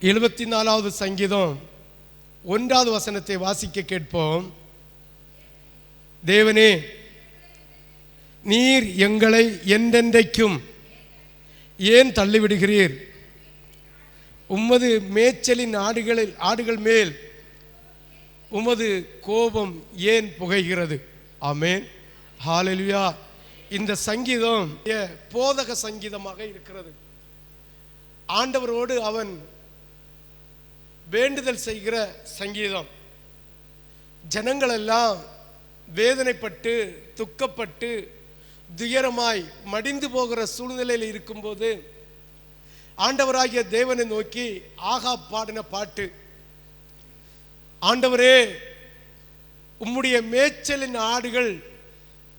எழுபத்தி நாலாவது சங்கீதம் ஒன்றாவது வசனத்தை வாசிக்க கேட்போம். தேவனே நீர் எங்களை என்றென்றைக்கும் ஏன் தள்ளிவிடுகிறீர்? உமது மேய்ச்சலின் ஆடுகளில் ஆடுகள் மேல் உமது கோபம் ஏன் புகைகிறது? ஆமேன். ஹalleluya. இந்த சங்கீதம் ஏ- போதக சங்கீதமாக இருக்கிறது. ஆண்டவரோடு அவன் வேண்டுதல் செய்கிற சங்கீதம். ஜனங்களெல்லாம் வேதனைப்பட்டு துக்கப்பட்டு துயரமாய் மடிந்து போகிற சூழ்நிலையில் இருக்கும்போது ஆண்டவராகிய தேவனை நோக்கி ஆகா பாடின பாட்டு ஆண்டவரே உம்முடைய மேய்ச்சலின் ஆடுகள்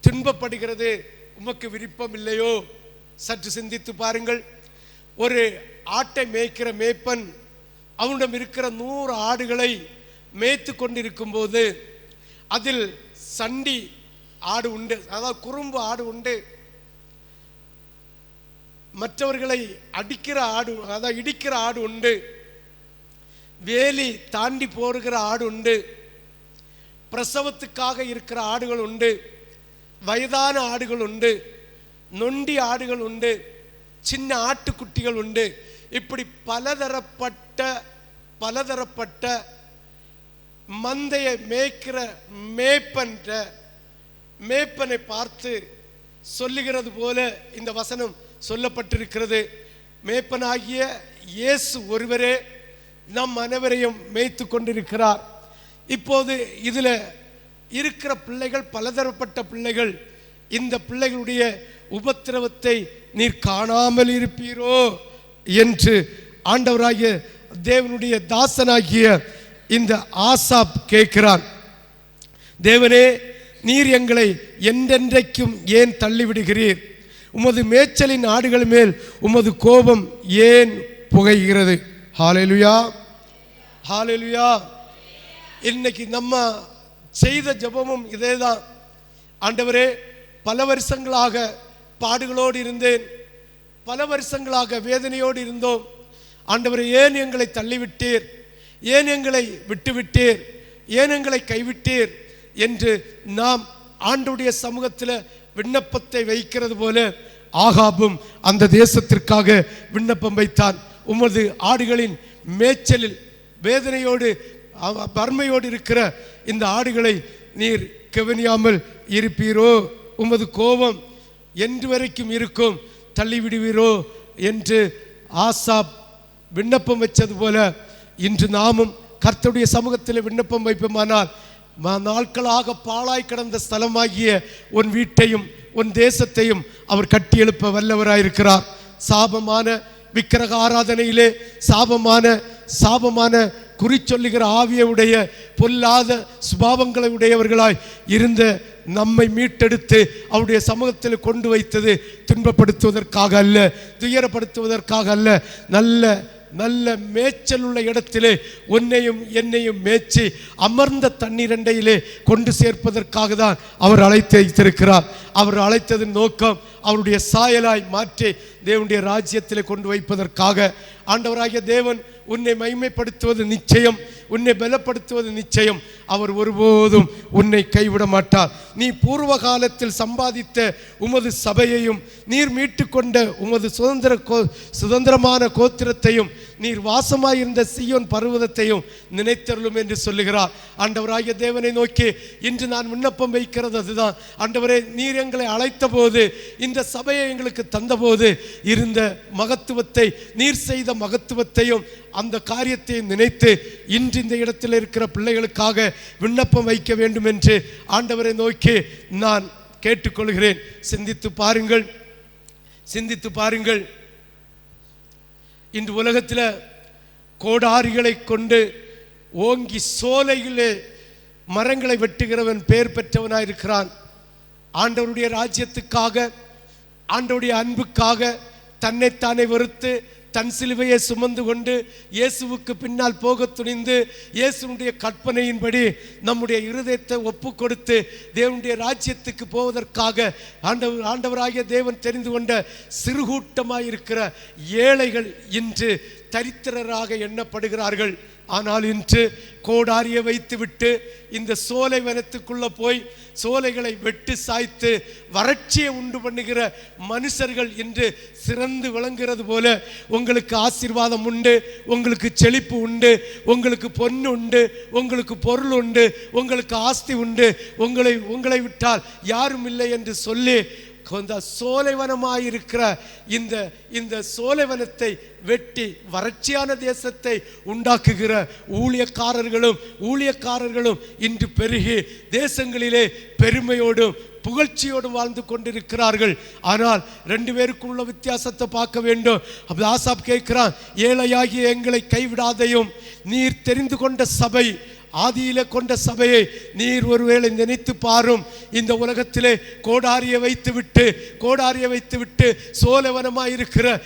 துன்பப்படுகிறது உமக்கு விருப்பம் இல்லையோ சற்று சிந்தித்து பாருங்கள். ஒரு ஆட்டை மேய்க்கிற மேய்ப்பன் அவனிடம் இருக்கிற நூறு ஆடுகளை மேய்த்து கொண்டிருக்கும் போது அதில் சண்டி ஆடு உண்டு. அதாவது குறும்பு ஆடு உண்டு. மற்றவர்களை அடிக்கிற ஆடு அதாவது இடிக்கிற ஆடு உண்டு. வேலி தாண்டி போடுகிற ஆடு உண்டு. பிரசவத்துக்காக இருக்கிற ஆடுகள் உண்டு. வயதான ஆடுகள் உண்டு. நொண்டி ஆடுகள் உண்டு. சின்ன ஆட்டுக்குட்டிகள் உண்டு. இப்படி பலதரப்பட்ட பலதரப்பட்ட மந்தையை மேய்க்கிற மேய்ப்பன்ற மேய்ப்பனை பார்த்து சொல்லுகிறது போல இந்த வசனம் சொல்லப்பட்டிருக்கிறது. மேய்ப்பனாகிய இயேசு ஒருவரே நம் அனைவரையும் மேய்த்து கொண்டிருக்கிறார். இப்போது இதில் இருக்கிற பிள்ளைகள் பலதரப்பட்ட பிள்ளைகள் இந்த பிள்ளைகளுடைய உபத்திரவத்தை நீர் காணாமல் இருப்பீரோ? என்று ஆண்டவராகிய தேவனுடைய தாசனாகிய இந்த ஆசாப் கேட்கிறான். தேவனே நீர் எங்களை என்றென்றைக்கும் ஏன் தள்ளிவிடுகிறீர்? உமது மேய்ச்சலின் ஆடுகள் மேல் உமது கோபம் ஏன் புகைகிறது? ஹாலெலுயா ஹாலெலுயா இன்னைக்கு நம்ம செய்த ஜெபமும் இதே தான் ஆண்டவரே பல வருஷங்களாக பாடுகளோடு இருந்தேன். பல வருஷங்களாக வேதனையோடு இருந்தோம். ஆண்டவர் ஏன் எங்களை தள்ளிவிட்டீர்? ஏன் எங்களை விட்டுவிட்டீர்? ஏன் எங்களை கைவிட்டீர்? என்று நாம் ஆண்டுடைய சமூகத்தில் விண்ணப்பத்தை வைக்கிறது போல ஆகாபும் அந்த தேசத்திற்காக விண்ணப்பம் வைத்தான். உமது ஆடுகளின் மேய்ச்சலில் வேதனையோடு அவ- வறுமையோடு இருக்கிற இந்த ஆடுகளை நீர் கவனியாமல் இருப்பீரோ? உமது கோபம் என்று வரைக்கும் இருக்கும். தள்ளிவிடுவீரோ என்று ஆசாப் விண்ணப்பம் வச்சது போல இன்று நாமும் கர்த்தருடைய சமூகத்தில் விண்ணப்பம் வைப்போமானால் நாட்களாக பாழாய் கிடந்த ஸ்தலமாகிய உன் வீட்டையும் உன் தேசத்தையும் அவர் கட்டியெழுப்ப வல்லவராயிருக்கிறார். சாபமான விக்கிரக ஆராதனையிலே சாபமான சாபமான குறிச்சொல்லுகிற ஆவியுடைய பொல்லாத சுபாவங்களை உடையவர்களாய் இருந்த நம்மை மீட்டெடுத்து அவருடைய சமூகத்தில் கொண்டு வைத்தது துன்பப்படுத்துவதற்காக அல்ல துயரப்படுத்துவதற்காக அல்ல. நல்ல நல்ல மேய்ச்சல் உள்ள இடத்திலே உன்னையும் என்னையும் மேய்ச்சி அமர்ந்த தண்ணீரண்டையிலே கொண்டு சேர்ப்பதற்காக தான் அவர் அழைத்து வைத்திருக்கிறார். அவர் அழைத்ததன் நோக்கம் அவருடைய சாயலாய் மாற்றி தேவனுடைய ராஜ்யத்திலே கொண்டு வைப்பதற்காக. ஆண்டவராகிய தேவன் உன்னை மைமைப்படுத்துவது நிச்சயம் உன்னை பலப்படுத்துவது நிச்சயம். அவர் ஒருபோதும் உன்னை கைவிட மாட்டார். நீ பூர்வ காலத்தில் சம்பாதித்த உமது சபையையும் நீர் மீட்டுக்கொண்ட உமது சுதந்திர கோ சுதந்திரமான கோத்திரத்தையும் நீர் வாசமாயிருந்த சீயோன் பருவதத்தையும் நினைத்தருளும் என்று சொல்லுகிறார். ஆண்டவராகிய தேவனை நோக்கி இன்று நான் விண்ணப்பம் வைக்கிறது அதுதான். ஆண்டவரே நீர் எங்களை அழைத்த போது இந்த சபையை எங்களுக்கு தந்தபோது இருந்த மகத்துவத்தை நீர் செய்த மகத்துவத்தையும் அந்த காரியத்தை நினைத்து இன்று இந்த இடத்தில் இருக்கிற பிள்ளைகளுக்காக விண்ணப்பம் வைக்க வேண்டும் என்று ஆண்டவரை நோக்கி நான் கேட்டுக்கொள்கிறேன். சிந்தித்து பாருங்கள். சிந்தித்து பாருங்கள். இன்று உலகத்தில் கோடாரிகளை கொண்டு ஓங்கி சோலையிலே மரங்களை வெட்டுகிறவன் பெயர் பெற்றவனாக இருக்கிறான் ஆண்டவருடைய ராஜ்யத்துக்காக ஆண்டவருடைய அன்புக்காக தன்னைத்தானே வெறுத்து தன் சிலுவையை சுமந்து கொண்டு இயேசுவுக்கு பின்னால் போக துணிந்து இயேசுனுடைய கற்பனையின்படி நம்முடைய இருதயத்தை ஒப்பு கொடுத்து தேவனுடைய ராஜ்யத்துக்கு போவதற்காக ஆண்டவர் ஆண்டவராகிய தேவன் தெரிந்து கொண்ட சிறுகூட்டமாயிருக்கிற ஏழைகள் இன்று தரித்திரராக எண்ணப்படுகிறார்கள். ஆனால் இன்று கோடாரியை வைத்துவிட்டு இந்த சோலை வனத்துக்குள்ளே போய் சோலைகளை வெட்டு சாய்த்து வறட்சியை உண்டு பண்ணுகிற மனுஷர்கள் இன்று சிறந்து விளங்குறது போல உங்களுக்கு ஆசீர்வாதம் உண்டு உங்களுக்கு செழிப்பு உண்டு உங்களுக்கு பொண்ணு உண்டு உங்களுக்கு பொருள் உண்டு உங்களுக்கு ஆஸ்தி உண்டு. உங்களை உங்களை விட்டால் யாரும் இல்லை என்று சொல்லி இந்த சோலைவனமாயிருக்கிற இந்த இந்த சோலைவனத்தை வெட்டி வறட்சியான தேசத்தை உண்டாக்குகிற ஊழியக்காரர்களும் ஊழியக்காரர்களும் இன்று பெருகி தேசங்களிலே பெருமையோடும் புகழ்ச்சியோடும் வாழ்ந்து கொண்டிருக்கிறார்கள். ஆனால் ரெண்டு பேருக்கும் உள்ள வித்தியாசத்தை பார்க்க வேண்டும். அப்படி ஆசாப் கேட்கிறான் ஏழையாகிய எங்களை கைவிடாதையும் நீர் தெரிந்து கொண்ட சபை ஆதியில கொண்ட சபையை நீர் ஒருவேளை நினைத்து பாரும். இந்த உலகத்திலே கோடாரியை வைத்து விட்டு கோடாரியை வைத்து விட்டு சோலைவனமாய் இருக்கிற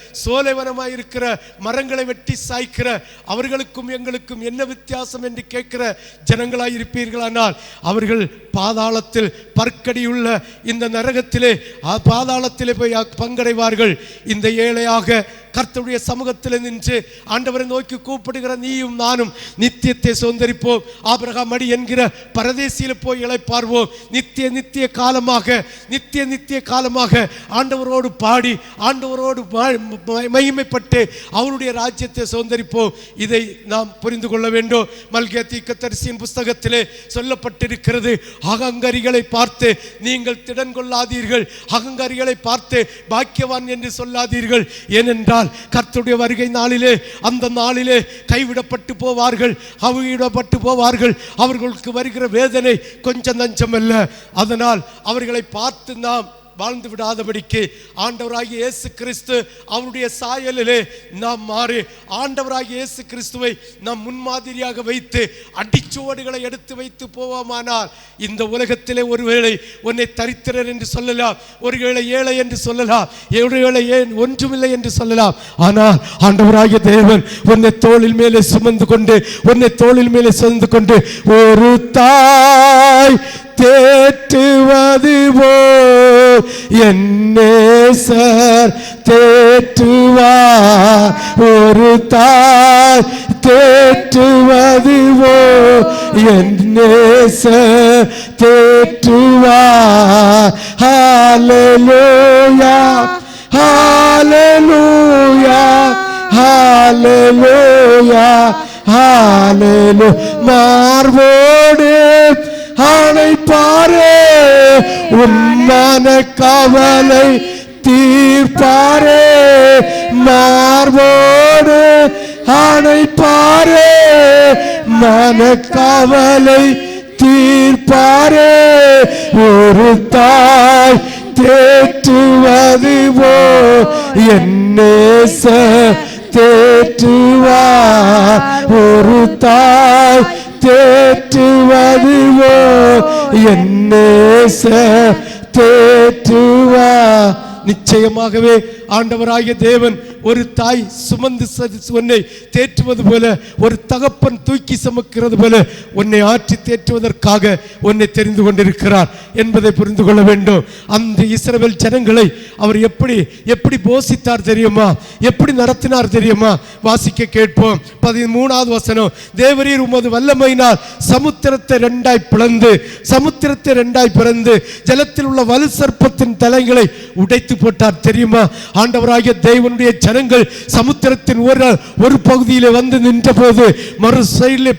இருக்கிற மரங்களை வெட்டி சாய்க்கிற அவர்களுக்கும் எங்களுக்கும் என்ன வித்தியாசம் என்று கேட்கிற ஜனங்களாய் இருப்பீர்களானால் அவர்கள் பாதாளத்தில் பற்கடியுள்ள இந்த நரகத்திலே பாதாளத்திலே போய் பங்கடைவார்கள். இந்த ஏழையாக கர்த்தருடைய சமூகத்தில் நின்று ஆண்டவரை நோக்கி கூப்பிடுகிற நீயும் நானும் நித்தியத்தை சுதந்திரிப்போம். ஆபிரகாம் அடி என்கிற பரதேசியில் போய் இழைப்பார்வோம் நித்திய நித்திய காலமாக நித்திய நித்திய காலமாக ஆண்டவரோடு பாடி ஆண்டவரோடு மகிமைப்பட்டு அவருடைய ராஜ்யத்தை சுதந்திரிப்போம். இதை நாம் புரிந்து கொள்ள வேண்டும். மல்கிய தீக்கத்தரிசியின் புஸ்தகத்திலே சொல்லப்பட்டிருக்கிறது அகங்கரிகளை பார்த்து நீங்கள் திடன் கொள்ளாதீர்கள் அகங்காரிகளை பார்த்து பாக்கியவான் என்று சொல்லாதீர்கள். ஏனென்றால் கர்த்தருடைய வருகை நாளிலே அந்த நாளிலே கைவிடப்பட்டு போவார்கள் அவிடப்பட்டு போவார்கள். அவர்களுக்கு வருகிற வேதனை கொஞ்சம் நஞ்சம் அல்ல. அதனால் அவர்களை பார்த்து நாம் வாழ்ந்து விடாதபடிக்கு ஆண்டவராகிய இயேசு கிறிஸ்து அவருடைய சாயலிலே நாம் மாறி ஆண்டவராகிய இயேசு கிறிஸ்துவை நாம் முன்மாதிரியாக வைத்து அடிச்சுவடுகளை எடுத்து வைத்து போவோமானால் இந்த உலகத்திலே ஒருவேளை உன்னை தரித்திரர் என்று சொல்லலாம் ஒருவேளை ஏழை என்று சொல்லலாம் ஒருவேளை ஏன் ஒன்றுமில்லை என்று சொல்லலாம். ஆனால் ஆண்டவராகிய தேவன் உன்னை தோளில் மேலே சுமந்து கொண்டு உன்னை தோளில் மேலே சுமந்து கொண்டு ஒரு தாய் தேற்றுவது போ என்னேசர் தேற்றுவார் ஒரு தாய் தேற்றுவது போ என்னேசர் தேற்றுவார் ஹalleluya ஹalleluya ஹalleluya ஹalleluya. மார்போடு அணைப்பாரே உன்னான கவலை தீர்ப்பாரே. மார்போடு அணைப்பாரே மனக்கவலை தீர்ப்பாரே. ஒரு தாய் தேற்றுவது போ என்னேச தேற்றுவா. ஒரு தாய் தேற்றுவதுவோ? என்னேச தேற்றுவா. நிச்சயமாகவே ஆண்டவராகிய தேவன் ஒரு தாய் சுமந்து உன்னை தேற்றுவது போல ஒரு தகப்பன் தூக்கி சுமக்கிறது போல உன்னை ஆற்றி தேற்றுவதற்காக உன்னை தெரிந்து கொண்டிருக்கிறார் என்பதை புரிந்து கொள்ள வேண்டும். அந்த இஸ்ரவேல் ஜனங்களை அவர் எப்படி எப்படி போஷித்தார் தெரியுமா? எப்படி நடத்தினார் தெரியுமா? வாசிக்க கேட்போம். பதிமூணாவது வசனம் தேவரீர் உமது வல்லமையினால் சமுத்திரத்தை ரெண்டாய் பிளந்து சமுத்திரத்தை ரெண்டாய் பிறந்து ஜலத்தில் உள்ள வலு சர்ப்பத்தின் தலைகளை உடைத்து போட்டார் தெரியுமா? ஆண்டவராகிய தேவனுடைய ஜனங்கள் சமுத்திரத்தின் ஒரு ஒரு பகுதியில் வந்து நின்ற போது மறு சைடில்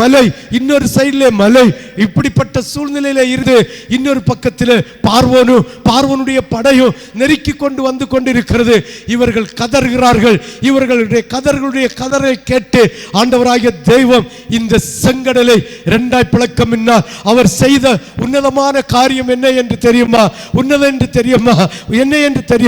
மலை இன்னொரு சைடில் மலை. இப்படிப்பட்ட சூழ்நிலையில இருந்து இன்னொரு பக்கத்தில் பார்வோனு பார்வனுடைய படையும் நெருக்கி கொண்டு வந்து கொண்டிருக்கிறது. இவர்கள் கதறுகிறார்கள். இவர்களுடைய கதர்களுடைய கதரை கேட்டு ஆண்டவராகிய தெய்வம் இந்த செங்கடலை இரண்டாய் பிளக்க முன்னால் அவர் செய்த உன்னதமான காரியம் என்ன என்று தெரியுமா? உன்னதம் என்று தெரியுமா? என்ன என்று தெரியும்?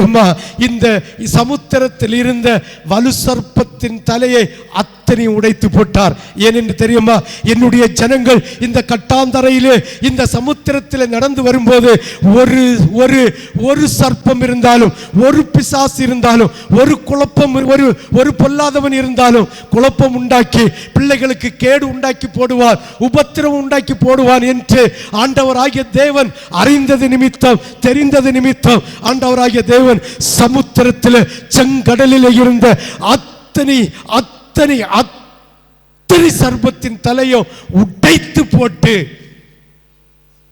இந்த சமுத்திரத்தில் இருந்த வலு சர்ப்பத்தின் தலையை அத்தனை உடைத்து போட்டார். ஏனென்று தெரியுமா? என்னுடைய ஜனங்கள் இந்த கட்டாந்தரையிலே இந்த சமுத்திரத்தில் நடந்து வரும்போது ஒரு ஒரு ஒரு சர்ப்பம் இருந்தாலும் ஒரு பிசாசு இருந்தாலும் ஒரு குழப்பம் ஒரு ஒரு பொல்லாதவன் இருந்தாலும் குழப்பம் உண்டாக்கி பிள்ளைகளுக்கு கேடு உண்டாக்கி போடுவான் உபத்திரம் உண்டாக்கி போடுவான் என்று ஆண்டவராகிய தேவன் அறிந்தது நிமித்தம் தெரிந்தது நிமித்தம் ஆண்டவராகிய தேவன் சமுத்திரத்தில் செங்கடலில் இருந்த அத்தனை அத்தனை அத்தனை சர்பத்தின் தலையோ உடைத்து போட்டு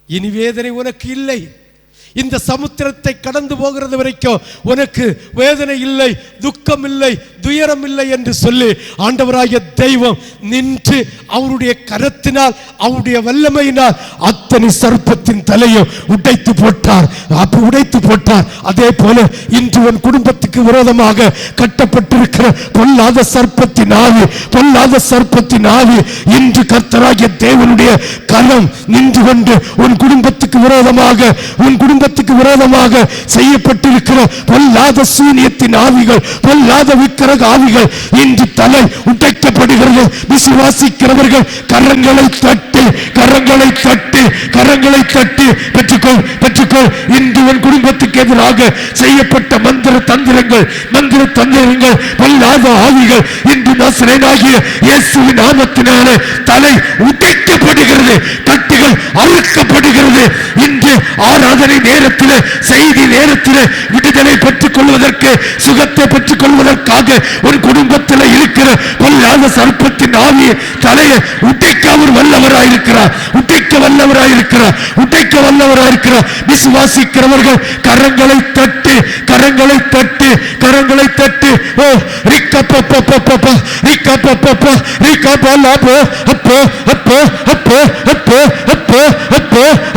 இனி வேதனை உனக்கு இல்லை. இந்த சமுத்திரத்தை கடந்து போகிறது வரைக்கும் உனக்கு வேதனை இல்லை துக்கம் இல்லை துயரம் இல்லை என்று சொல்லி ஆண்டவராகிய தெய்வம் நின்று அவருடைய கரத்தினால் அவருடைய வல்லமையினால் அத்தனை சர்ப்பத்தின் தலையும் உடைத்து போட்டார். அப்ப உடைத்து போட்டார். அதே போல இன்று உன் குடும்பத்துக்கு விரோதமாக கட்டப்பட்டிருக்கிற பொல்லாத சர்ப்பத்தின் ஆவி பொல்லாத சர்ப்பத்தின் ஆவி இன்று கர்த்தராகிய தேவனுடைய கரம் நின்று கொண்டு உன் குடும்பத்துக்கு விரோதமாக உன் குடும்பத்துக்கு விரோதமாக செய்யப்பட்டிருக்கிற பொல்லாத சூனியத்தின் ஆவிகள் பொல்லாத விக்கிரக ஆவிகள் இன்று தலை உடைக்கப்படுகிறது. விசுவாசிக்கிறவர்கள் கரங்களை தட்டு கரங்களை தட்டு கரங்களை தட்டு பெற்றுக்கொள் பெற்றுக்கொள் இன்று உன் குடும்பத்துக்கு எதிராக செய்யப்பட்ட மந்திர தந்திரங்கள் மந்திர தந்திரங்கள் பொல்லாத ஆவிகள் இன்று நாசனாகிய இயேசுவின் நாமத்தினாலே தலை உடைக்கப்படுகிறது. கட்டுகள் அறுக்கப்படுகிறது. இன்று ஆராதனை நேரத்தில் செய்தி நேரத்தில் விடுதலை பெற்றுக் கொள்வதற்கு சுகத்தை பெற்றுக் கொள்வதற்காக ஒரு குடும்பத்தில் இருக்கிற பொல்லாத சர்ப்பத்தின் ஆவியை தலையை உடைக்க அவர் வல்லவராயிருக்கிறார். உடைக்க வல்லவராயிருக்கிறார். உடைக்க வல்லவராயிருக்கிறார். விசுவாசிக்கிறவர்கள் கரங்களை தட்டு கரங்களை தட்டு கரங்களை தட்டு. ஓ ரிக்க பப்ப பப்ப ரிக்க ரிக்க பல்லாபோ அப்போ அப்போ அப்போ அப்போ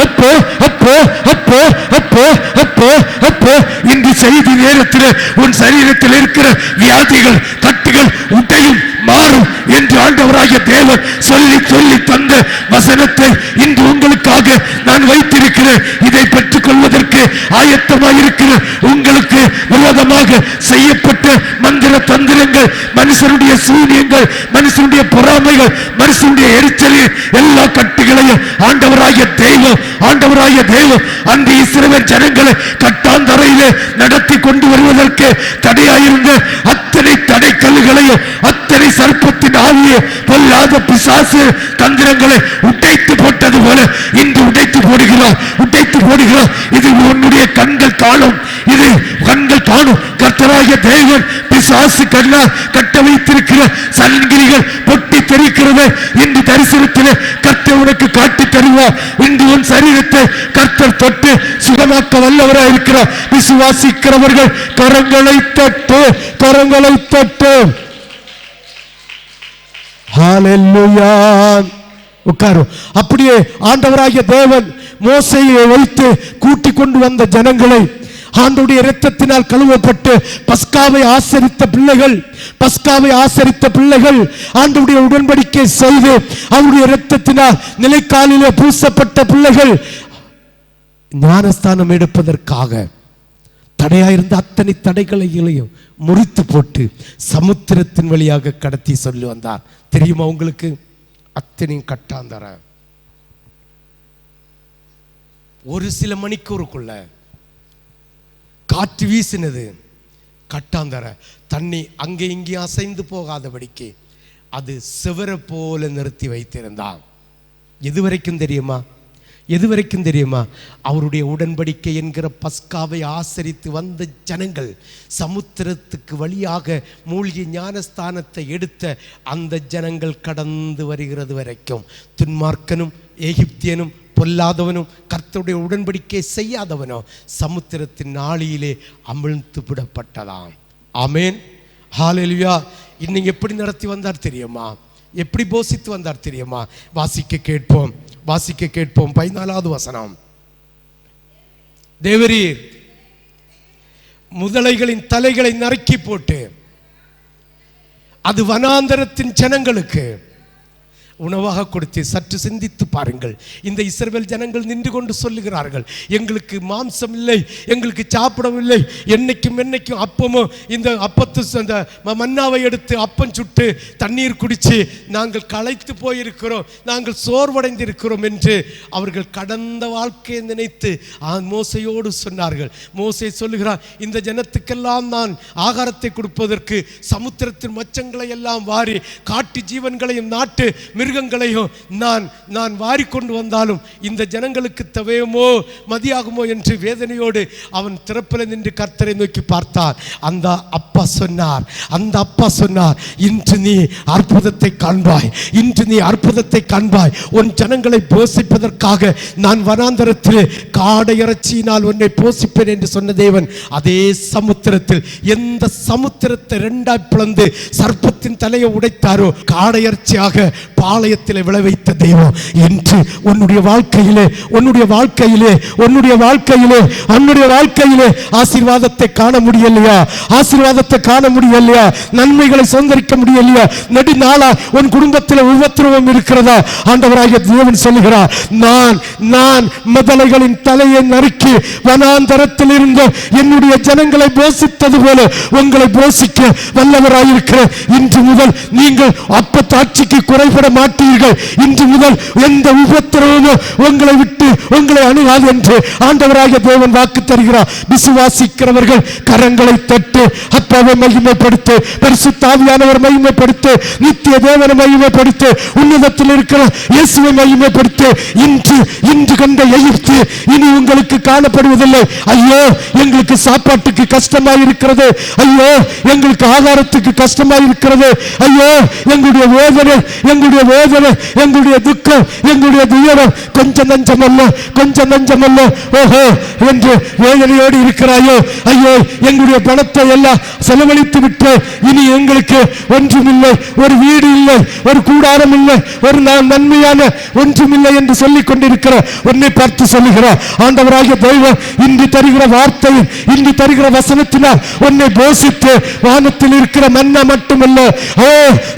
அப்போ அப்போ அப்போ அப்போ அப்போ அப்போ இன்று செய்தி நேரத்தில் உன் சரீரத்தில் இருக்கிற வியாதிகள் தட்டுகள் உடையும் மாறும் என்று ஆண்டவராகிய தேவர் சொல்லி சொல்லி தந்த வசனத்தை இன்று உங்களுக்காக நான் வைத்திருக்கிறேன். இதை பெற்றுக் கொள்வதற்கு ஆயத்தமாயிருக்கிற உங்களுக்கு விரோதமாக செய்யப்பட்ட மந்திர தந்திரங்கள் மனுஷனுடைய சூரியங்கள் மனுஷனுடைய பொறாமைகள் மனுஷனுடைய எரிச்சலில் எல்லா கட்டுகளையும் ஆண்டவராகிய தெய்வம் ஆண்டவராகிய தெய்வம் அந்த இஸ்ரவேல் ஜனங்களை கட்டாந்தரையிலே நடத்தி கொண்டு வருவதற்கு தடையாயிருந்த அத்தனை தடைக்கல்லுகளையும் அத்தனை சர்ப்பத்தின் ஆவியை பொல்லாத பிசாசு தந்திரங்களை உடைத்து போட்டது போல இன்று உடைத்து போடுகிறார் உடைத்து போடுகிறார். இது உன்னுடைய கண்கள் காணும் இது கண்கள் காணும். கர்த்தராகிய தேவன் பிசாசு கண்ணா கட்ட வைத்திருக்கிற சன்கிரிகள் பொட்டி தெரிக்கிறது இன்று தரிசனத்தில் கர்த்தர் உனக்கு காட்டி தருவார் இன்று உன் சரீரத்தை கர்த்தர் தொட்டு சுகமாக்க வல்லவராக இருக்கிறார். விசுவாசிக்கிறவர்கள் கரங்களை தட்டு கரங்களை தட்டு உட்காரும் அப்படியே ஆண்டவராகிய தேவன் மோசையை வைத்து கூட்டிக் கொண்டு வந்த ஜனங்களை ஆண்டுடைய இரத்தத்தினால் கழுவப்பட்டு பஸ்காவை ஆசரித்த பிள்ளைகள் பஸ்காவை ஆசரித்த பிள்ளைகள் ஆண்டுடைய உடன்படிக்கை செய்து அவருடைய இரத்தத்தினால் நிலைக்காலிலே பூசப்பட்ட பிள்ளைகள் ஞானஸ்தானம் எடுப்பதற்காக தடையாயிருந்த அத்தனை தடைகளையும் முறித்து போட்டு சமுத்திரத்தின் வழியாக கடத்தி சொல்லி வந்தார். தெரியுமா உங்களுக்கு? அத்தனையும் கட்டாந்தர. ஒரு சில மணிக்கூருக்குள்ள காற்று வீசினது. கட்டாந்தர தண்ணி அங்கே இங்கே அசைந்து போகாதபடிக்கு அது சிவர போல நிறுத்தி வைத்திருந்தான். எது வரைக்கும் தெரியுமா? எது வரைக்கும் தெரியுமா? அவருடைய உடன்படிக்கை என்கிற பஸ்காவை ஆசரித்து வந்த ஜனங்கள் சமுத்திரத்துக்கு வழியாக மூழ்கி ஞானஸ்தானத்தை எடுத்த அந்த ஜனங்கள் கடந்து வருகிறது வரைக்கும். துன்மார்க்கனும் எகிப்தியனும் பொல்லாதவனும் கர்த்தருடைய உடன்படிக்கை செய்யாதவனோ சமுத்திரத்தின் நாளியிலே அமிழ்ந்து விடப்பட்டதாம். ஆமேன். ஹாலெலுயா இன்னைக்கு எப்படி நடத்தி வந்தார் தெரியுமா? எப்படி போசித்து வந்தார் தெரியுமா? வாசிக்க கேட்போம். வாசிக்க கேட்போம். பதினாலாவது வசனம். தேவரீர் முதலைகளின் தலைகளை நறுக்கி போட்டு அது வனாந்தரத்தின் ஜனங்களுக்கு உணவாக கொடுத்து சற்று சிந்தித்து பாருங்கள். இந்த இஸ்ரவேல் ஜனங்கள் நின்று கொண்டு சொல்லுகிறார்கள் எங்களுக்கு மாம்சம் இல்லை எங்களுக்கு சாப்பிடவில்லை என்னைக்கும் என்னைக்கும் அப்பமும் இந்த அப்பத்து அந்த மன்னாவை எடுத்து அப்பம் சுட்டு தண்ணீர் குடித்து நாங்கள் களைத்து போயிருக்கிறோம் நாங்கள் சோர்வடைந்திருக்கிறோம் என்று அவர்கள் கடந்த வாழ்க்கையை நினைத்து மோசையோடு சொன்னார்கள். மோசை சொல்லுகிறார் இந்த ஜனத்துக்கெல்லாம் நான் ஆகாரத்தை கொடுப்பதற்கு சமுத்திரத்தின் மச்சங்களை எல்லாம் வாரி காட்டு ஜீவன்களையும் நாட்டு மிரு மிருகங்களையும் நான் நான் வாரிக்கொண்டு வந்தாலும் இந்த ஜனங்களுக்கு தவையுமோ மதியாகுமோ என்று வேதனையோடு அவன் திறப்பில் நின்று கர்த்தரை நோக்கி பார்த்தார். அந்த அப்பா சொன்னார் அந்த அப்பா சொன்னார் இன்று நீ அற்புதத்தை காண்பாய் இன்று நீ அற்புதத்தை காண்பாய். உன் ஜனங்களை போஷிப்பதற்காக நான் வனாந்தரத்தில் காடை இறைச்சியினால் உன்னை போஷிப்பேன் என்று சொன்ன தேவன் அதே சமுத்திரத்தில் எந்த சமுத்திரத்தை ரெண்டாய் பிளந்து சர்ப்பத்தின் தலையை உடைத்தாரோ காடையர்ச்சியாக ஆலயத்தில் விளைவித்த தெய்வம் என்று உன்னுடைய வாழ்க்கையிலே உன்னுடைய வாழ்க்கையிலே உன்னுடைய வாழ்க்கையிலே உன்னுடைய வாழ்க்கையிலே ஆசீர்வாதத்தை காண முடியலையா? ஆசீர்வாதத்தை காண முடியலையா? நன்மைகளை சுதந்திரிக்க முடியலையா? நெடுநாளா உன் குடும்பத்தில் உபத்திரவம் இருக்கிறதா? ஆண்டவராகிய தேவன் சொல்லுகிறார் நான் நான் மதலைகளின் தலையை நறுக்கி வனாந்தரத்தில் இருந்த என்னுடைய ஜனங்களை போஷித்தது போல உங்களை போஷிக்க வல்லவராயிருக்கிற இன்று முதல் நீங்கள் அப்ப தாட்சிக்கு குறைபட மாட்டீர்கள். இன்று முதல் எந்த உபத்திரவமும் உங்களை விட்டு உங்களை அணுகாது என்று ஆண்டவராக தேவன் வாக்கு தருகிறார். விசுவாசிக்கிறவர்கள் கரங்களை தட்டு அப்பாவை மகிமைப்படுத்து பரிசுத்தாவியானவர் மகிமைப்படுத்து நித்திய தேவனை மகிமைப்படுத்து உன்னதத்தில் இருக்கிற இயேசுவை மகிமைப்படுத்து. இன்று இன்று கண்ட எகிப்து இனி உங்களுக்கு காணப்படுவதில்லை. ஐயோ எங்களுக்கு சாப்பாட்டுக்கு கஷ்டமாக இருக்கிறது ஐயோ எங்களுக்கு ஆதாரத்துக்கு கஷ்டமாக இருக்கிறது ஐயோ எங்களுடைய வேதனை எங்களுடைய வேதனை எங்களுடைய துக்கம் எங்களுடைய துயரம் கொஞ்சம் நஞ்சம் அல்ல கொஞ்சம் நஞ்சம் அல்ல ஓஹோ என்று வேதனையோடு இருக்கிறாயோ? ஐயோ எங்களுடைய பணத்தை எல்லாம் செலவழித்து விட்டு இனி எங்களுக்கு ஒன்றுமில்லை ஒரு வீடு இல்லை ஒரு கூடாரம் இல்லை ஒரு நன்மையான ஒன்றுமில்லை என்று சொல்லிக் கொண்டிருக்கிற உன்னை பார்த்து சொல்லுகிறார். ஆண்டவராகிய தெய்வம் இன்று தருகிற வார்த்தையில் இன்று தருகிற வசனத்தினால் உன்னை போஷித்து வானத்தில் இருக்கிற மன்னா மட்டுமல்ல ஓ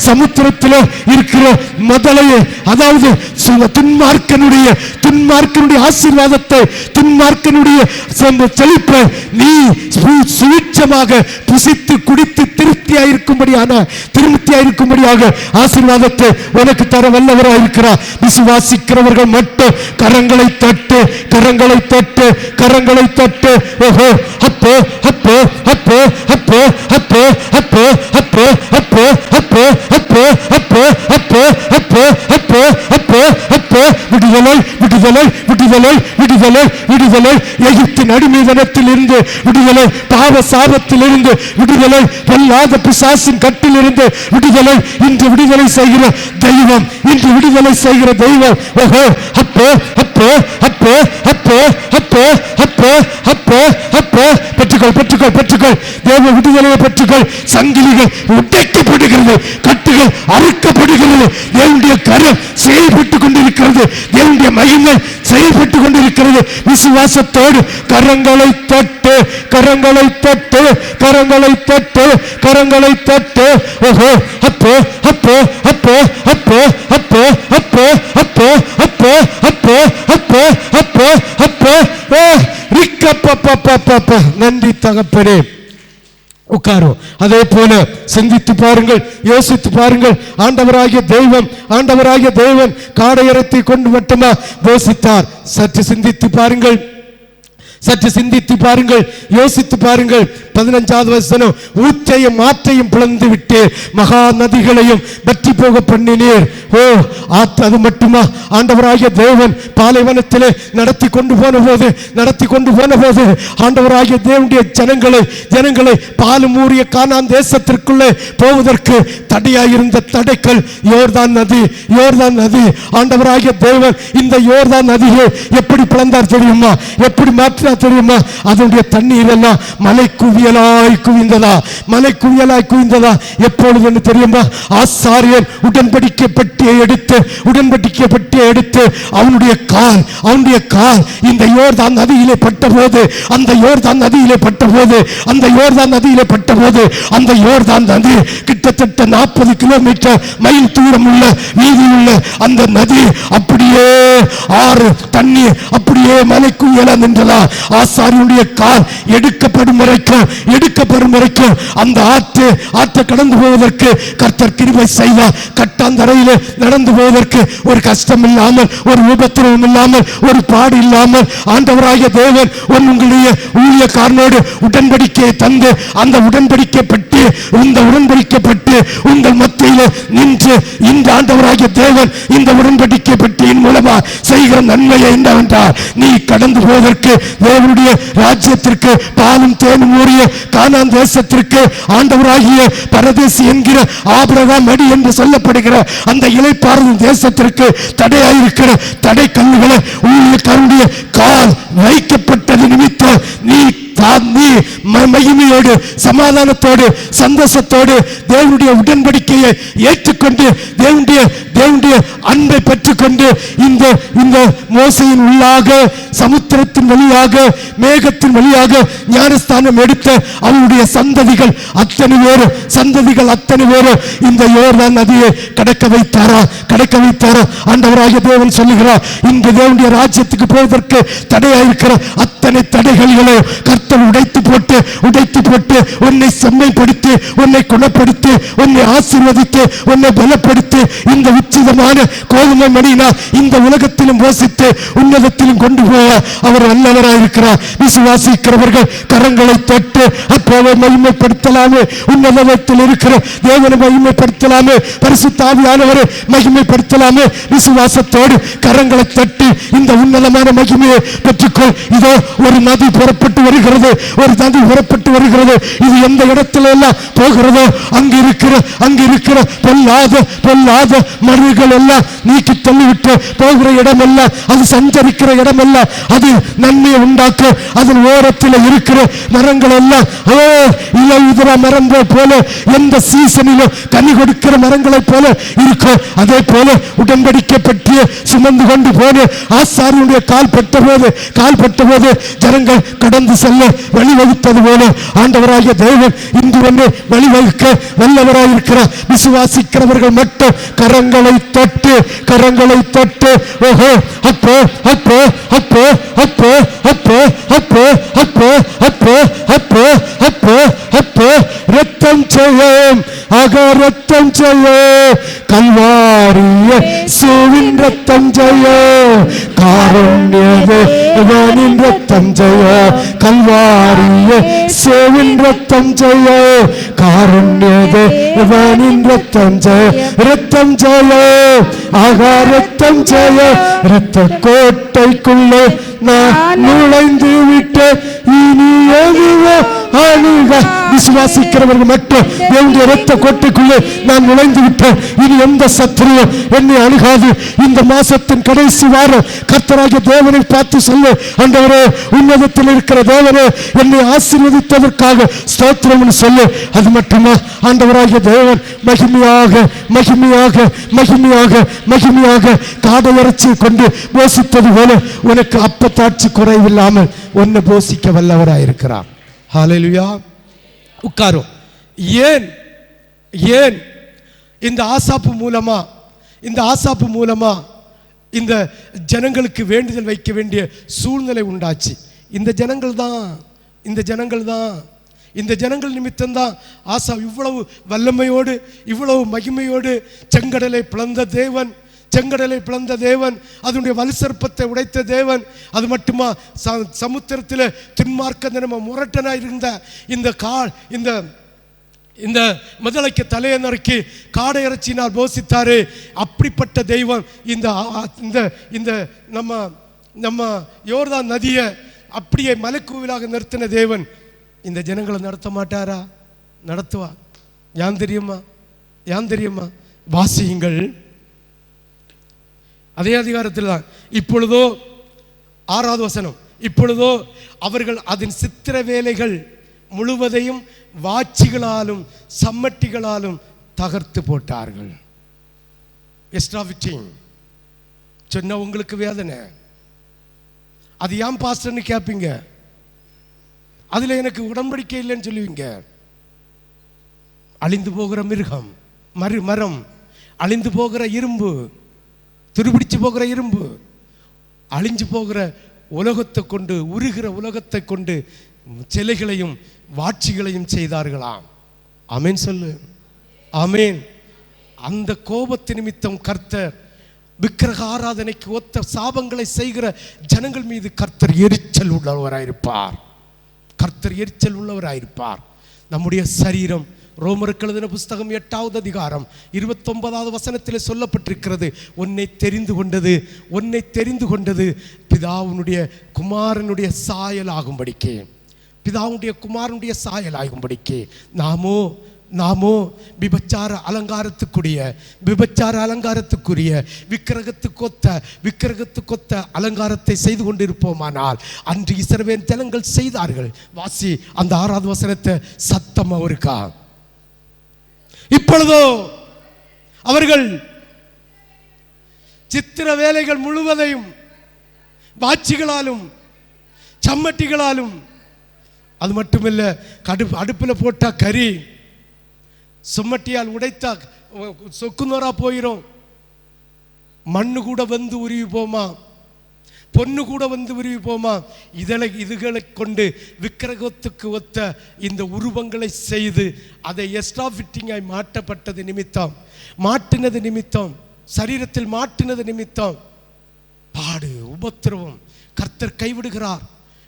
சமுத்திரத்தில் இருக்கிற முதலையே அதாவது சு- துன்மார்க்கனுடைய துன்மார்க்கனுடைய ஆசீர்வாதத்தை துன்மார்க்கனுடைய செழிப்பை நீ சு- சுவிட்சமாக புசித்து குடித்து திருப்தியாயிருக்கும்படியான திருப்தியாயிருக்கும்படியாக ஆசீர்வாதத்தை உனக்கு தர வல்லவராக இருக்கிறார் விசுவாசிக்கிறவர்கள் மட்டும் கரங்களை தட்டு கரங்களை தட்டு கரங்களை தட்டு. ஓஹோ அப்போ அப்போ அப்போ அப்போ எகிப்தின் இருந்து விடுதலை பாவ சாபத்தில் இருந்து விடுதலை பொல்லாத பிசாசின் கட்டில் இருந்து விடுதலை இன்று விடுதலை செய்கிற தெய்வம் இன்று விடுதலை செய்கிற தெய்வம். ஓஹோ அப்போ அப்போ அப்போ அப்போ அப்போ அப்போ அப்போ அப்போ. பெற்றுக்கொள் பெற்றுக்கொள் பெற்றுக்கொள். தேவ விடுதலையை பெற்றுக்கொள். சங்கிலிகள் உடைக்கப்படுகிறது கட்டுகள் அறுக்கப்படுகிறது. தேவனுடைய கரம் செயல்பட்டுக் கொண்டிருக்கிறது. தேவனுடைய மகிமை இருக்கிறது விசுவாசத்தோடு கரங்களை தட்டு கரங்களை தட்டு கரங்களை தட்டு கரங்களை தட்டு ஓஹோ அப்போ அப்போ அப்போ அப்போ அப்போ அப்போ அப்போ அப்போ அப்போ அப்போ அப்போ அப்போ ஓ ரிக்கப்பப்பப்பப்ப நன்றி தகப்பனே உட்காரும் அதே போல சிந்தித்து பாருங்கள் யோசித்து பாருங்கள். ஆண்டவராகிய தெய்வம் ஆண்டவராகிய தெய்வம் காடையரத்தை கொண்டு மட்டுமா யோசித்தார். சற்று சிந்தித்து பாருங்கள். சற்று சிந்தித்து பாருங்கள் யோசித்து பாருங்கள். பதினஞ்சாவது வசனம் ஊற்றையும் ஆற்றையும் பிளந்து விட்டு மகா நதிகளையும் வற்றி போக பண்ணினீர். ஓ அது மட்டுமா? ஆண்டவராகிய தேவன் பாலைவனத்திலே நடத்தி கொண்டு போன போது நடத்தி கொண்டு போன போது ஆண்டவராகிய தேவனுடைய ஜனங்களை ஜனங்களை பாலும் ஊறிய காணான் தேசத்திற்குள்ளே போவதற்கு தடையாயிருந்த தடைக்கல் யோர்தான் நதி யோர்தான் நதி. ஆண்டவராகிய தேவன் இந்த யோர்தான் நதியை எப்படி பிளந்தார் தெரியுமா? எப்படி மாற்றினார் தெரியுமா? அதனுடைய தண்ணீர் எல்லாம் மலை குவியலாய் குவிந்ததா? மலை குவியலாய் குவிந்ததா எப்பொழுதுன்னு தெரியுமா? ஆசாரியர் உடன்படிக்கை பட்டியை எடுத்து உடன்படிக்கை பட்டியை எடுத்து அவனுடைய கால் அவனுடைய கால் இந்த யோர்தான் நதியிலே பட்டபோது அந்த யோர்தான் நதியிலே பட்டபோது அந்த யோர்தான் நதியிலே பட்டபோது அந்த யோர்தான் நதி கிட்டத்தட்ட நாற்பது கிலோமீட்டர் மைல் தூரம் உள்ள வீதி உள்ள அந்த நதி அப்படியே ஆறு தண்ணீர் அப்படியே மலைக்கு இயல நின்றதா? ஆசாரியுடைய கால் எடுக்கப்படும் வரைக்கும் எடுக்கப்படும் வரைக்கும் அந்த ஆற்று ஆற்றை கடந்து போவதற்கு கர்த்தர் கிருபை செய்தார் கட்டாந்தரையில் நடந்து போவதற்கு ஒரு கஷ்டம் இல்லாமல் ஒரு உபத்திரவம் இல்லாமல் ஒரு பாடு இல்லாமல் ஆண்டவராகிய தேவன் உன் உங்களுடைய ஊழியக்காரனோடு உடன்படிக்கையை தந்து அந்த உடன்படிக்கப்பட்டு இந்த உடன்படிக்கப்பட்டு உங்கள் மத்தியில் நின்று இந்த ஆண்டவராகிய தேவன் இந்த உடன்படிக்கப்பட்டியின் மூலமாக செய்கிற நன்மையை என்னவென்றால் நீ கடந்து போவதற்கு தேவனுடைய ராஜ்யத்திற்கு பாலும் தேனும் ஊறிய கானான் தேசத்திற்கு ஆண்டவராகிய பரதேசி என்கிற ஆபிரகாம் அடி என்று சொல்லப்படுகிற அந்த இலைப்பாறும் தேசத்திற்கு தடையாயிருக்கிற தடை கல்லுகளை கருடைய கால் வைக்கப்பட்டது நிமித்த நீ தான் மகிமையோடு சமாதானத்தோடு சந்தோஷத்தோடு தேவனுடைய உடன்படிக்கையை ஏற்றுக்கொண்டு தேவனுடைய தேவனுடைய அன்பை பெற்றுக்கொண்டு இந்த இந்த மோசையின் உள்ளாக சமுத்திரத்தின் வழியாக மேகத்தின் வழியாக ஞானஸ்தானம் எடுத்த அவருடைய சந்ததிகள் அத்தனை பேரும் சந்ததிகள் அத்தனை பேரும் இந்த யோர்தான் நதியை கடக்க வைத்தாரா கடக்க வைத்தாரா? ஆண்டவராகிய தேவன் சொல்லுகிறார் இந்த தேவனுடைய ராஜ்யத்துக்கு போவதற்கு தடையாயிருக்கிற அத்தனை தடைகளை சத்தம் உடைத்து போட்டு உடைத்து போட்டு உன்னை செம்மைப்படுத்தி உன்னை குணப்படுத்தி உன்னை ஆசீர்வதித்து உன்னை பலப்படுத்தி. இந்த உச்சிதமான கோதுமை மணியினால் இந்த உலகத்திலும் போசித்து உன்னதத்திலும் கொண்டு போக அவர் நல்லவராயிருக்கிறார் விசுவாசிக்கிறவர்கள் கரங்களை தொட்டு அப்போவை மகிமைப்படுத்தலாமே உன்னதத்தில் இருக்கிற தேவனை மகிமைப்படுத்தலாமே பரிசு தாவியானவரை மகிமைப்படுத்தலாமே. விசுவாசத்தோடு கரங்களை தட்டி இந்த உன்னதமான மகிமையை பெற்றுக்கொள். இதோ ஒரு நதி புறப்பட்டு வருகிறது. ஒரு நதி புறப்பட்டு வருகிறது. இது எந்த இடத்துல எல்லாம் போகிறதோ அங்கு இருக்கிற அங்கு இருக்கிற பொல்லாத பொல்லாத மருள்கள் எல்லாம் நீக்கி தள்ளிவிட்டு போகிற இடமெல்லாம் அது சஞ்சரிக்கிற இடமெல்லாம் அது நன்மையை உண்டாக்கும் அதன் ஓரத்தில் இருக்கிற மரங்கள் எல்லாம் ஓ இலை மரங்கள் போல எந்த சீசனிலும் கனி கொடுக்கிற மரங்களைப் போல இருக்கும் அதே போல உடன்படிக்கை பற்றிய சுமந்து கொண்டு போன ஆசாரியனுடைய கால் பட்ட போது கால் பட்ட போது ஜனங்கள் கடந்து செல்ல வழிவகுத்தது போல ஆண்டவராகிய தேவன் இன்று ஒன்று வழிவகுக்க வல்லவராயிருக்கிறார் விசுவாசிக்கிறவர்கள் மட்டும் கரங்களை தொட்டு கரங்களை தொட்டு ஓஹோ அப்போ அப்போ அப்போ அப்போ அப்போ அப்போ அப்போ அப்போ அப்போ அப்போ அப்போ ரத்தம் செய்யும் அகரத்தம் ரத்தம் கல்வாரிய சூவின் ரத்தம் செய்யும் காரண்யது ரத்தம் ஜெய. கல்வாரிய சேவின் ரத்தம் ஜெய. காரண்யது ரத்தம் ஜெய ரத்தம் ஜெய. ஆகா ரத்தம் ஜெய. ரத்த கோட்டைக்குள்ளே நான் நுழைந்து விட்டு இனி எதுவோ விசுவாசிக்கிறவர்கள் மட்டும் என்னுடைய ரத்த கோட்டைக்குள்ளே நான் நுழைந்து விட்டேன். இனி எந்த சத்துருவும் என்னை அணுகாது. இந்த மாசத்தின் கடைசி வாரம் கர்த்தராகிய தேவனை பார்த்து சொல்லு. ஆண்டவரே உன்னதத்தில் இருக்கிற தேவனே என்னை ஆசீர்வதித்ததற்காக ஸ்தோத்திரம் சொல்லு. அது மட்டுமா? ஆண்டவராகிய தேவன் மகிமையாக மகிமையாக மகிமையாக மகிமையாக காடை இறைச்சி கொண்டு போசித்தது போல உனக்கு அப்பத்தாட்சி குறைவில்லாமல் உன்னை போசிக்க வல்லவராயிருக்கிறான் ஹalleluya உட்காரும் ஏன்? ஏன்? இந்த ஆசாப்பு மூலமா இந்த ஆசாப்பு மூலமா இந்த ஜனங்களுக்கு வேண்டுதல் வைக்க வேண்டிய சூழ்நிலை உண்டாச்சு. இந்த ஜனங்கள் தான் இந்த ஜனங்கள் தான் இந்த ஜனங்கள் நிமித்தம்தான் ஆசா இவ்வளவு வல்லமையோடு இவ்வளவு மகிமையோடு செங்கடலை பிளந்த தேவன் செங்கடலை பிளந்த தேவன் அதனுடைய வலுசற்பத்தை உடைத்த தேவன். அது மட்டுமா ச- சமுத்திரத்தில் துன்மார்க்க தினம இருந்த இந்த கால் இந்த இந்த முதலைக்கு தலையை நறுக்கி காடை இறைச்சினால் போசித்தாரு. அப்படிப்பட்ட தெய்வம் இந்த இந்த இந்த நம்ம நம்ம யோர்தான் நதியை அப்படியே மலைக்கோவிலாக நிறுத்தின தேவன். இந்த ஜனங்களை நடத்த மாட்டாரா? நடத்துவா யான் தெரியுமா? யான் தெரியுமா? வாசியுங்கள். அதே அதிகாரத்தில் தான் இப்பொழுதோ ஆறாவது வசனம் இப்பொழுதோ அவர்கள் அதன் சித்திர வேலைகள் முழுவதையும் வாட்சிகளாலும் சம்மட்டிகளாலும் தகர்த்து போட்டார்கள். எஸ்டாஃபிட்டிங் சொன்ன உங்களுக்கு வேதனை. அது ஏன் பாஸ்டர்னு கேட்பீங்க அதில் எனக்கு உடன்படிக்கை இல்லைன்னு சொல்லுவீங்க. அழிந்து போகிற மிருகம் மறு மரம் அழிந்து போகிற இரும்பு துருபிடிச்சு போகிற இரும்பு அழிஞ்சு போகிற உலகத்தை கொண்டு உருகிற உலகத்தை கொண்டு சிலைகளையும் வாட்சிகளையும் செய்தார்களாம். அமேன் சொல்லு. அமேன் அந்த கோபத்து நிமித்தம் கர்த்தர் விக்கிரக ஆராதனைக்கு ஒத்த சாபங்களை செய்கிற ஜனங்கள் மீது கர்த்தர் எரிச்சல் உள்ளவராயிருப்பார். கர்த்தர் எரிச்சல் உள்ளவராயிருப்பார். நம்முடைய சரீரம் ரோமருக்கு எழுதின புஸ்தகம் எட்டாவது அதிகாரம் இருபத்தொன்பதாவது வசனத்தில் சொல்லப்பட்டிருக்கிறது உன்னை தெரிந்து கொண்டது உன்னை தெரிந்து கொண்டது பிதாவுனுடைய குமாரனுடைய சாயல் ஆகும்படிக்கு பிதாவுடைய குமாரனுடைய சாயல் ஆகும்படிக்கு நாமோ நாமோ விபச்சார அலங்காரத்துக்குரிய விபச்சார அலங்காரத்துக்குரிய விக்கிரகத்துக்கொத்த விக்கிரகத்துக்கொத்த அலங்காரத்தை செய்து கொண்டிருப்போமானால் அன்று இசரவேன் ஜனங்கள் செய்தார்கள். வாசி அந்த ஆறாவது வசனத்தை சத்தம் அவருக்கா இப்பொழுதோ அவர்கள் சித்திர வேலைகள் முழுவதையும் வாட்சிகளாலும் சம்மட்டிகளாலும் அது மட்டுமில்ல கடுப்பு அடுப்பில் போட்டா கறி சும்மட்டியால் உடைத்தா சொக்குநோரா போயிடும் மண்ணு கூட வந்து உருவி போமா? பொண்ணு கூட வந்து உருவி போமா இதனை இதுகளை கொண்டு விக்கிரகத்துக்கு ஒத்த இந்த உருவங்களை செய்து அதை எக்ஸ்ட்ரா ஃபிட்டிங்காய் மாட்டப்பட்டது நிமித்தம். மாட்டினது நிமித்தம். சரீரத்தில் மாட்டினது நிமித்தம். பாடு உபத்திரவம். கர்த்தர் கைவிடுகிறார்.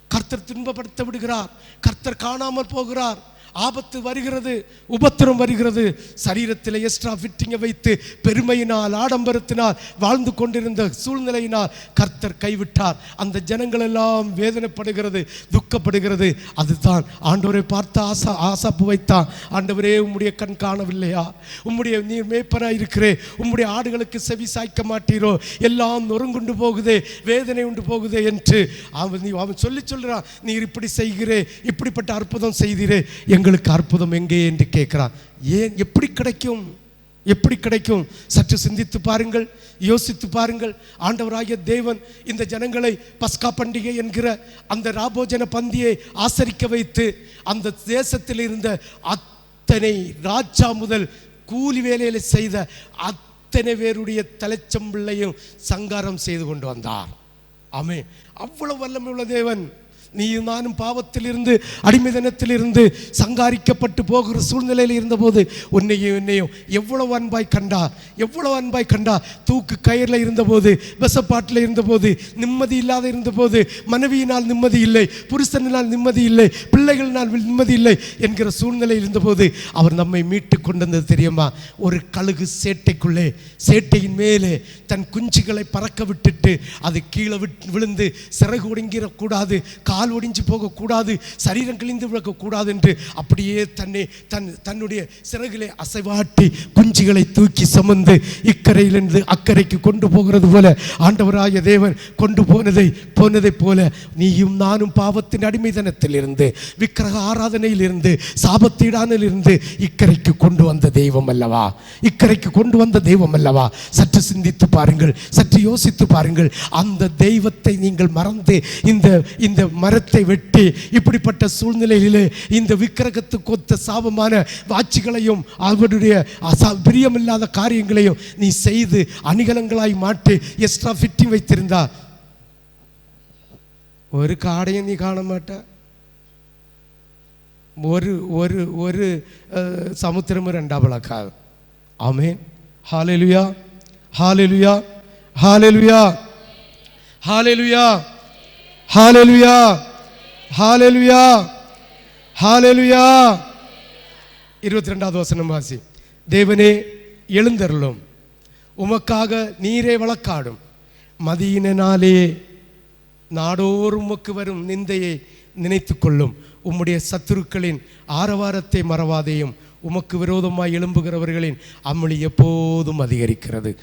கர்த்தர் துன்பப்படுத்த விடுகிறார். கர்த்தர் காணாமல் போகிறார். ஆபத்து வருகிறது உபத்திரம் வருகிறது. சரீரத்தில் எக்ஸ்ட்ரா ஃபிட்டிங்கை வைத்து பெருமையினால் ஆடம்பரத்தினால் வாழ்ந்து கொண்டிருந்த சூழ்நிலையினால் கர்த்தர் கைவிட்டார். அந்த ஜனங்கள் எல்லாம் வேதனைப்படுகிறது துக்கப்படுகிறது. அதுதான் ஆண்டவரை பார்த்து ஆசா ஆசாப்பு வைத்தான். ஆண்டவரே உம்முடைய கண் காணவில்லையா? உம்முடைய நீர் மேய்ப்பராக இருக்கிறே. உம்முடைய ஆடுகளுக்கு செவி சாய்க்க மாட்டீரோ? எல்லாம் நொறுங்குண்டு போகுதே வேதனை உண்டு போகுதே என்று அவன் நீ- அவன் சொல்லி சொல்கிறான் நீர் இப்படி செய்கிறே இப்படிப்பட்ட அற்புதம் செய்கிறே எங்கள் எங்களுக்கு அற்புதம் எங்கே என்று கேட்கிறான் ஏன் எப்படி கிடைக்கும்? எப்படி கிடைக்கும்? சற்று சிந்தித்து பாருங்கள் யோசித்து பாருங்கள். ஆண்டவராகிய தேவன் இந்த ஜனங்களை பஸ்கா பண்டிகை என்கிற அந்த ராபோஜன பந்தியை ஆசரிக்க வைத்து அந்த தேசத்தில் இருந்த அத்தனை ராஜா முதல் கூலி வேலையில் செய்த அத்தனை பேருடைய தலைச்சம்பிள்ளையும் சங்காரம் செய்து கொண்டு வந்தார். ஆமே அவ்வளவு வல்லமையுள்ள தேவன். நீயும் நானும் பாவத்திலிருந்து அடிமைதனத்திலிருந்து சங்காரிக்கப்பட்டு போகிற சூழ்நிலையில் இருந்தபோது உன்னையும் என்னையும் எவ்வளவு அன்பாய் கண்டா எவ்வளவு அன்பாய் கண்டா? தூக்கு கயிறில் இருந்தபோது விசப்பாட்டில் இருந்தபோது நிம்மதி இல்லாத இருந்தபோது மனைவியினால் நிம்மதி இல்லை புருஷனினால் நிம்மதி இல்லை பிள்ளைகளினால் நிம்மதி இல்லை என்கிற சூழ்நிலை இருந்தபோது அவர் நம்மை மீட்டு கொண்டு வந்தது தெரியுமா? ஒரு கழுகு சேட்டைக்குள்ளே சேட்டையின் மேலே தன் குஞ்சுகளை பறக்க விட்டுட்டு அது கீழே விட்டு விழுந்து சிறகு ஒடுங்கிடக்கூடாது கால் ஒடிஞ்சு போகக்கூடாது சரீரம் கிழிந்து விழக்கூடாது என்று அப்படியே தன்னை தன் தன்னுடைய சிறகுகளை அசைவாட்டி குஞ்சுகளை தூக்கி சுமந்து இக்கரையிலிருந்து அக்கறைக்கு கொண்டு போகிறது போல ஆண்டவராய தேவன் கொண்டு போனதை போனதை போல நீயும் நானும் பாவத்தின் அடிமைதனத்தில் இருந்து விக்கிரக ஆராதனையிலிருந்து சாபத்தீடானிலிருந்து இருந்து இக்கரைக்கு கொண்டு வந்த தெய்வம் அல்லவா? இக்கரைக்கு கொண்டு வந்த தெய்வம் அல்லவா? சற்று சிந்தித்து பாருங்கள் சற்று யோசித்து பாருங்கள். அந்த தெய்வத்தை நீங்கள் மறந்து இந்த இந்த மரத்தை வெட்டி இப்படிப்பட்ட சூழ்நிலையிலே இந்த விக்கிரகத்துக்கு ஒத்த சாபமான வாட்சிகளையும் அவருடைய பிரியமில்லாத காரியங்களையும் நீ செய்து அணிகலங்களாய் மாற்றி எக்ஸ்ட்ரா ஃபிட்டிங் வைத்திருந்தா. ஒரு காடையும் நீ காண மாட்ட ஒரு ஒரு ஒரு அஹ், சமுத்திரமும் ரெண்டா பழக்காது ஆமேன். Hallelujah hallelujah hallelujah hallelujah hallelujah hallelujah hallelujah இருபத்தி ரெண்டாவது வசனம் வாசி. தேவனே எழுந்தருளும். உமக்காக நீரே வழக்காடும். மதியினாலே நாடோறும் உமக்கு வரும் நிந்தையை நினைத்துக்கொள்ளும். உம்முடைய சத்துருக்களின் ஆரவாரத்தை மறவாதையும். உமக்கு விரோதமாய் எழும்புகிறவர்களின் அமளி எப்போதும் அதிகரிக்கிறது.